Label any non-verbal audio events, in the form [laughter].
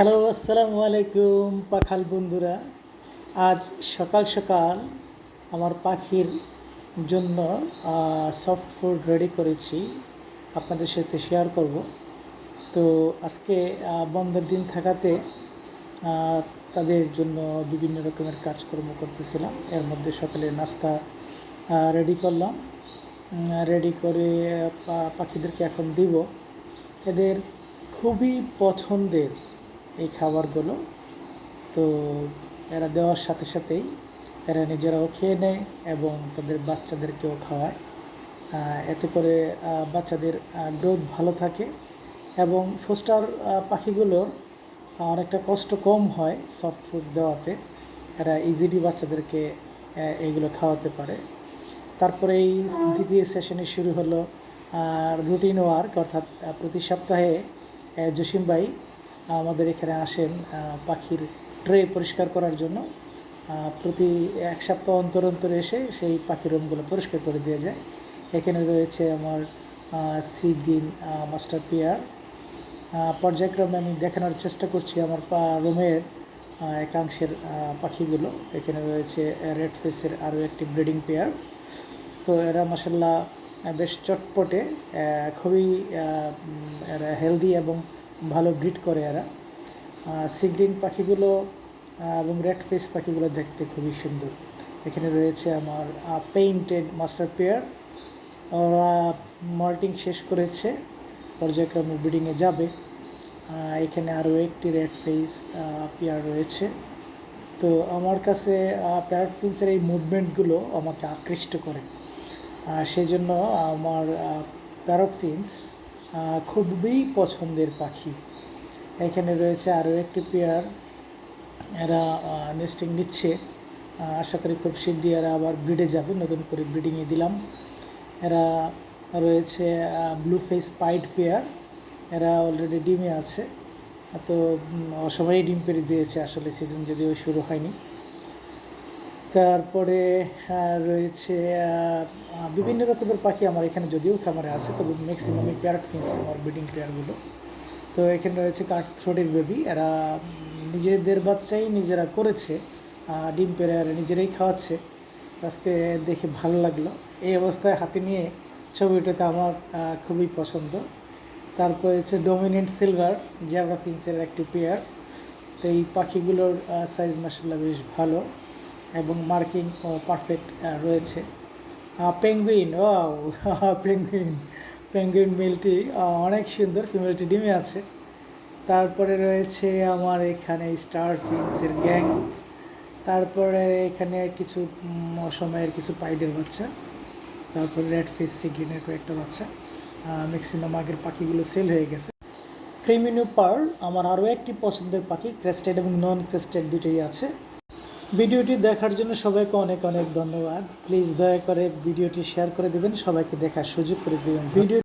Hello, আসসালামু আলাইকুম পাখাল বন্ধুরা। আজ সকাল সকাল আমার পাখির জন্য সফট ফুড রেডি করেছি। আপনাদের সাথে শেয়ার করব। তো আজকে বন্ধের দিন থাকাতে তাদের জন্য বিভিন্ন রকমের কাজকর্ম করতেছিলাম। এর মধ্যে সকালে নাস্তা রেডি করলাম। রেডি করে পাখিদেরকে এখন দিব। এদের খুবই পছন্দের এই খাবারগুলো। তো এরা দেওয়ার সাথে সাথেই এরা নিজেরাও খেয়ে নেয় এবং তাদের বাচ্চাদেরকেও খাওয়ায়। এতে করে বাচ্চাদের গ্রোথ ভালো থাকে এবং ফোস্টার পাখিগুলোর অনেকটা কষ্ট কম হয় সফট ফুড দেওয়াতে। এরা ইজিলি বাচ্চাদেরকে আহ, এইগুলো খাওয়াতে পারে। তারপরে এই দ্বিতীয় সেশনে শুরু হলো রুটিন ওয়ার্ক অর্থাৎ প্রতি সপ্তাহে জসিম ভাই আমাদের এখানে আসেন পাখির ট্রে পরিষ্কার করার জন্য। প্রতি এক সপ্তাহ অন্তর অন্তর এসে সেই পাখির রুমগুলো পরিষ্কার করে দিয়ে যায়। এখানে রয়েছে আমার সি মাস্টার পিয়ার। পর্যায়ক্রমে আমি দেখানোর চেষ্টা করছি আমার রুমের একাংশের পাখিগুলো। এখানে রয়েছে রেড ফেসের আরও একটি ব্রিডিং পেয়ার। তো এরা মাসাল্লাহ বেশ চটপটে খুবই এরা হেলদি এবং ভালো ব্রিড করে এরা। সিগ্রিন পাখিগুলো এবং রেড ফেস পাখিগুলো দেখতে খুবই সুন্দর। এখানে রয়েছে আমার পেইন্টেড মাস্টার পেয়ার ওরা মল্টিং শেষ করেছে, পর্যায়ক্রমে ব্রিডিংয়ে যাবে। এখানে আরও একটি রেড ফেস পেয়ার রয়েছে। তো আমার কাছে প্যারট ফিন্সের এই মুভমেন্টগুলো আমাকে আকৃষ্ট করে। সেই জন্য আমার প্যারট ফিন্স খুবই পছন্দের পাখি। এখানে রয়েছে আরও একটি পেয়ার এরা নেস্টিং নিচ্ছে। আশা করি খুব শীঘ্রই এরা আবার ব্রিডে যাবে নতুন করে ব্রিডিংয়ে দিলাম। এরা রয়েছে ব্লু ফেস পাইড পেয়ার এরা অলরেডি ডিমে আছে। তো উম, অসময়েই ডিম পেরে দিয়েছে আসলে সিজন যদিও শুরু হয়নি। তারপরে রয়েছে বিভিন্ন রকমের পাখি আমার এখানে যদিও খামারে আছে, তবে ম্যাক্সিমামই প্যারট ফিন্স আমার ব্রিডিং পেয়ারগুলো তো এখানে রয়েছে কাঠ থ্রোটের বেবি এরা নিজেদের বাচ্চাই নিজেরা করেছে ডিম এরা নিজেরাই খাওয়াচ্ছে। আজকে দেখে ভালো লাগল। এই অবস্থায় হাতে নিয়ে ছবি ওঠাতে আমার খুবই পছন্দ। তারপর হচ্ছে ডোমিনেন্ট সিলভার জ্যাবরা ফিন্সের একটি পেয়ার তো এই পাখিগুলোর সাইজ মাসাল্লাহ বেশ ভালো। এবং মার্কিং ও পারফেক্ট রয়েছে। পেঙ্গুইন ও [laughs] পেঙ্গুইন। পেঙ্গুইন মেলটি অনেক সুন্দর ফিমেলটি ডিমে আছে। তারপরে রয়েছে আমার এখানে স্টার ফিন্সের গ্যাং। তারপরে এখানে কিছু উম, অসময়ের কিছু পাইডের বাচ্চা। তারপরে রেড ফিস সিগ্রিনের কয়েকটা বাচ্চা। ম্যাক্সিমাম আগের পাখিগুলো সেল হয়ে গেছে। ক্রিমিনিউ পার্ল আমার আরও একটি পছন্দের পাখি ক্রেস্টেড এবং নন ক্রেস্টেড দুটোই আছে। ভিডিওটি দেখার জন্য সবাইকে অনেক অনেক ধন্যবাদ। প্লিজ দয়া করে ভিডিওটি শেয়ার করে দেবেন, সবাইকে দেখার সুযোগ করে দেবেন। ভিডিও